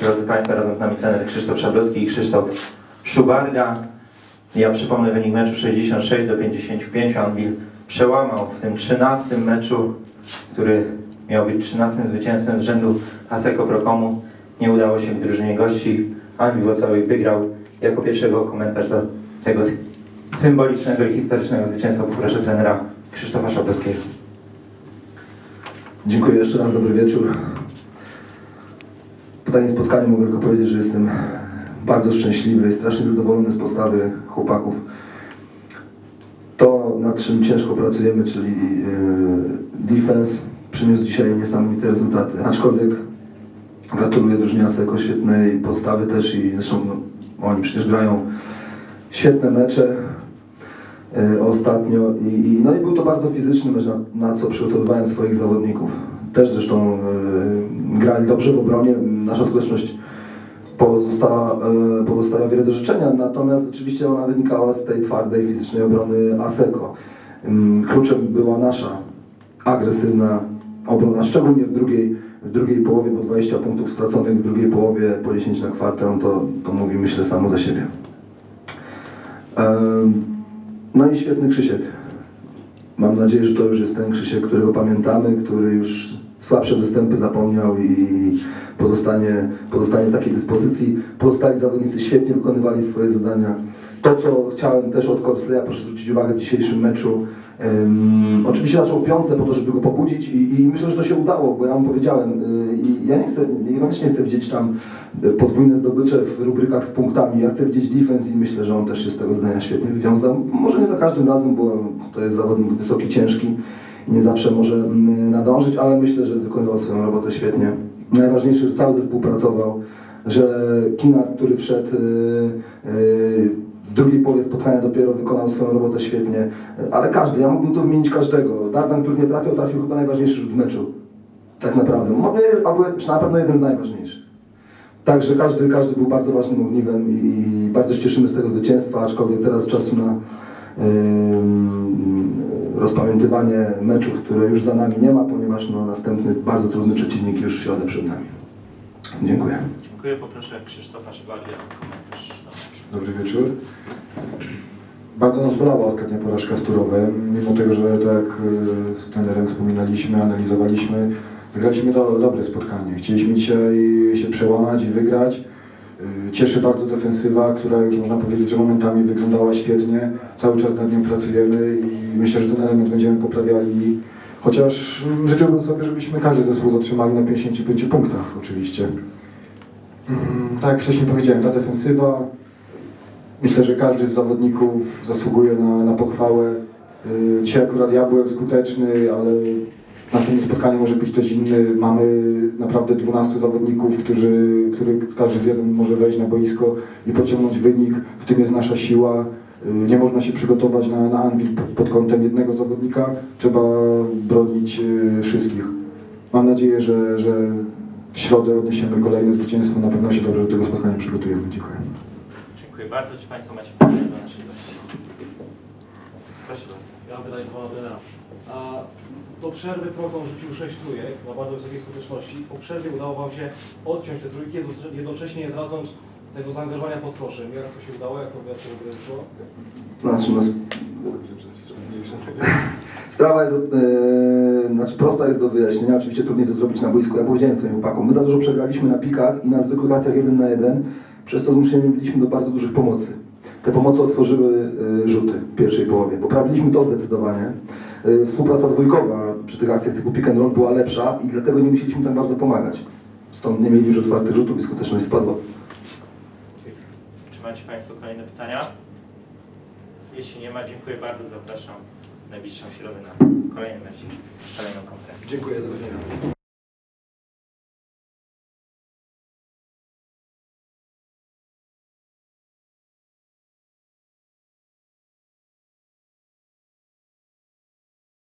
Drodzy Państwo, razem z nami trener Krzysztof Szablowski i Krzysztof Szubarga. Ja przypomnę wynik meczu 66 do 55. Anwil przełamał w tym 13 meczu, który miał być 13 zwycięstwem z rzędu Aseko Prokomu. Nie udało się w drużynie gości. Anwil Włocławek wygrał. Jako pierwszego komentarz do tego symbolicznego i historycznego zwycięstwa poproszę trenera Krzysztofa Szablowskiego. Dziękuję jeszcze raz, dobry wieczór. Pytanie spotkania mogę tylko powiedzieć, że jestem bardzo szczęśliwy strasznie zadowolony z postawy chłopaków. To, nad czym ciężko pracujemy, czyli yy, defense, przyniósł dzisiaj niesamowite rezultaty. Aczkolwiek gratuluję drużynie Aseko świetnej postawy też i zresztą no, oni przecież grają świetne mecze e, ostatnio i, i, no i był to bardzo fizyczny mecz, na, na co przygotowywałem swoich zawodników. Też zresztą e, grali dobrze w obronie, nasza skuteczność pozostała, e, pozostawia wiele do życzenia, natomiast oczywiście ona wynikała z tej twardej fizycznej obrony ASECO. Ym, Kluczem była nasza agresywna obrona, szczególnie w drugiej, w drugiej połowie, bo 20 punktów straconych w drugiej połowie, po 10 na kwartę, to, to mówi myślę samo za siebie. Em, No i świetny Krzysiek. Mam nadzieję, że to już jest ten Krzysiek, którego pamiętamy, który już słabsze występy zapomniał i pozostanie, pozostanie w takiej dyspozycji. Pozostali zawodnicy świetnie wykonywali swoje zadania. To, co chciałem też od Korsleja, proszę zwrócić uwagę w dzisiejszym meczu. Em, oczywiście zaczął piątce po to, żeby go pobudzić i, i myślę, że to się udało, bo ja mu powiedziałem, y, ja nie chcę, niekoniecznie nie chcę widzieć tam y, podwójne zdobycze w rubrykach z punktami, ja chcę widzieć defense i myślę, że on też się z tego zadania świetnie wywiązał. Może nie za każdym razem, bo to jest zawodnik wysoki, ciężki i nie zawsze może mm, nadążyć, ale myślę, że wykonywał swoją robotę świetnie. Najważniejsze, że cały zespół pracował, że Kinar, który wszedł y, y, w drugiej połowie spotkania dopiero wykonał swoją robotę świetnie, ale każdy, ja mógłbym tu wymienić każdego. Dardan, który nie trafiał, trafił chyba najważniejszy w meczu. Tak naprawdę. Albo na pewno jeden z najważniejszych. Także każdy, każdy był bardzo ważnym ogniwem i, bardzo się cieszymy z tego zwycięstwa, aczkolwiek teraz czasu na ym, rozpamiętywanie meczów, które już za nami nie ma, ponieważ no, następny bardzo trudny przeciwnik już w środę przed nami. Dziękuję. Dziękuję. Poproszę Krzysztofa Szubarga o komentarz. Dobry wieczór. Bardzo nas bolała ostatnia porażka z Turowem, mimo tego, że tak z trenerem wspominaliśmy, analizowaliśmy, wygraliśmy do, dobre spotkanie. Chcieliśmy dzisiaj się przełamać i wygrać. Y, Cieszy bardzo defensywa, która już można powiedzieć, że momentami wyglądała świetnie. Cały czas nad nią pracujemy i myślę, że ten element będziemy poprawiali. Chociaż mm, życzyłbym sobie, żebyśmy każdy zespół zatrzymali na 55 punktach oczywiście. Mm, Tak jak wcześniej powiedziałem, ta defensywa, myślę, że każdy z zawodników zasługuje na, na pochwałę. Yy, Dzisiaj akurat ja byłem skuteczny, ale w następnym spotkaniu może być ktoś inny. Mamy naprawdę 12 zawodników, którzy, który każdy z jeden może wejść na boisko i pociągnąć wynik. W tym jest nasza siła. Yy, Nie można się przygotować na, na Anvil pod- kątem jednego zawodnika. Trzeba bronić yy, wszystkich. Mam nadzieję, że, że w środę odniesiemy kolejne zwycięstwo. Na pewno się dobrze do tego spotkania przygotujemy. Dziękuję. Dziękuję bardzo. Czy Państwo macie pytania do naszych gości? Proszę bardzo. Ja mam pytanie do pana trenera. A do przerwy Prokon rzucił 6 trójek na bardzo wysokiej skuteczności. Po przerwie udało Wam się odciąć te trójki, jedno- jednocześnie nie tracąc tego zaangażowania pod koszem. Jak to się udało? Jak to w ogóle wyszło? Znaczy, no, Sprawa jest, e, znaczy prosta jest do wyjaśnienia, oczywiście trudniej to zrobić na boisku. Ja powiedziałem swoim chłopakom, my za dużo przegraliśmy na pikach i na zwykłych akcjach jeden na jeden, przez to zmuszeni byliśmy do bardzo dużych pomocy. Te pomocy otworzyły e, rzuty w pierwszej połowie. Poprawiliśmy to zdecydowanie. E, Współpraca dwójkowa przy tych akcjach typu pick and roll była lepsza i dlatego nie musieliśmy tak bardzo pomagać. Stąd nie mieli już otwartych rzutów i skuteczność spadła. Czy macie Państwo kolejne pytania? Jeśli nie ma, dziękuję bardzo. Zapraszam w najbliższą środę na kolejny mecz kolejną konferencję. Dziękuję, do widzenia.